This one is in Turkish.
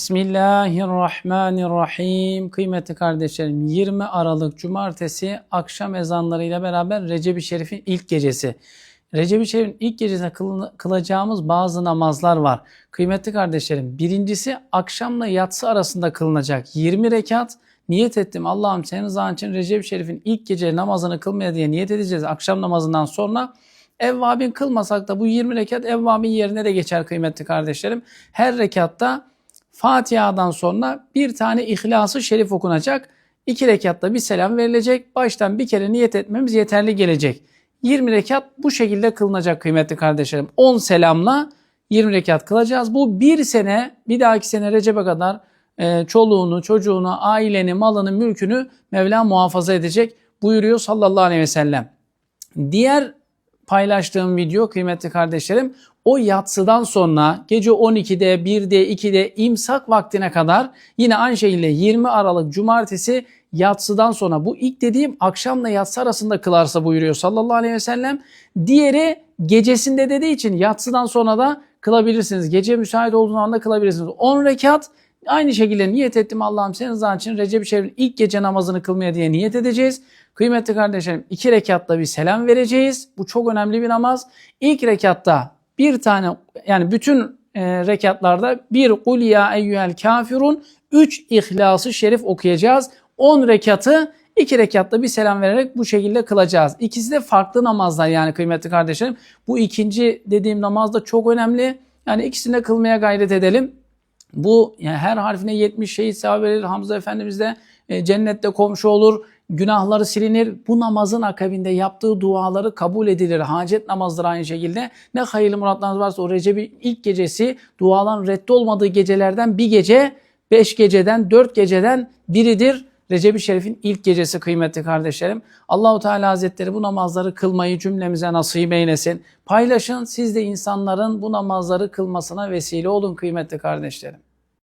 Bismillahirrahmanirrahim. Kıymetli kardeşlerim 20 Aralık Cumartesi akşam ezanlarıyla beraber Recep-i Şerif'in ilk gecesi. Recep-i Şerif'in ilk gecesinde kıl- kılacağımız bazı namazlar var. Kıymetli kardeşlerim birincisi akşamla yatsı arasında kılınacak 20 rekat. Niyet ettim Allah'ım senin rızan için Recep-i Şerif'in ilk gece namazını kılmaya diye niyet edeceğiz akşam namazından sonra. Evvabin kılmasak da bu 20 rekat evvabin yerine de geçer kıymetli kardeşlerim. Her rekatta Fatiha'dan sonra bir tane İhlas-ı Şerif okunacak. İki rekatta bir selam verilecek. Baştan bir kere niyet etmemiz yeterli gelecek. 20 rekat bu şekilde kılınacak kıymetli kardeşlerim. 10 selamla 20 rekat kılacağız. Bu bir sene, bir dahaki sene Recep'e kadar e, çoluğunu, çocuğunu, aileni, malını, mülkünü Mevla muhafaza edecek buyuruyor sallallahu aleyhi ve sellem. Diğer paylaştığım video kıymetli kardeşlerim o yatsıdan sonra gece 12'de, 1'de, 2'de imsak vaktine kadar yine aynı şekilde 20 Aralık Cumartesi yatsıdan sonra bu ilk dediğim akşamla yatsı arasında kılarsa buyuruyor sallallahu aleyhi ve sellem. Diğeri gecesinde dediği için yatsıdan sonra da kılabilirsiniz. Gece müsait olduğu anda kılabilirsiniz. 10 rekat Aynı şekilde niyet ettim Allah'ım senin rızan için Recep-i Şerif'in ilk gece namazını kılmaya diye niyet edeceğiz. Kıymetli kardeşlerim iki rekatta bir selam vereceğiz. Bu çok önemli bir namaz. İlk rekatta bir tane yani bütün e, rekatlarda bir kul ya eyyuhel kafirun 3 İhlas-ı Şerif okuyacağız. 10 rekatı iki rekatta bir selam vererek bu şekilde kılacağız. İkisi de farklı namazlar yani kıymetli kardeşlerim. Bu ikinci dediğim namaz da çok önemli. Yani ikisini de kılmaya gayret edelim. Bu yani her harfine 70 şehit sevabı verilir. Hamza Efendimiz de e, cennette komşu olur. Günahları silinir. Bu namazın akabinde yaptığı duaları kabul edilir. Hacet namazları aynı şekilde. Ne hayırlı muratlarınız varsa o Recep'in ilk gecesi duaların reddi olmadığı gecelerden bir gece, beş geceden, dört geceden biridir. Recep-i Şerif'in ilk gecesi kıymetli kardeşlerim. Allahu Teala Hazretleri bu namazları kılmayı cümlemize nasip eylesin. Paylaşın siz de insanların bu namazları kılmasına vesile olun kıymetli kardeşlerim.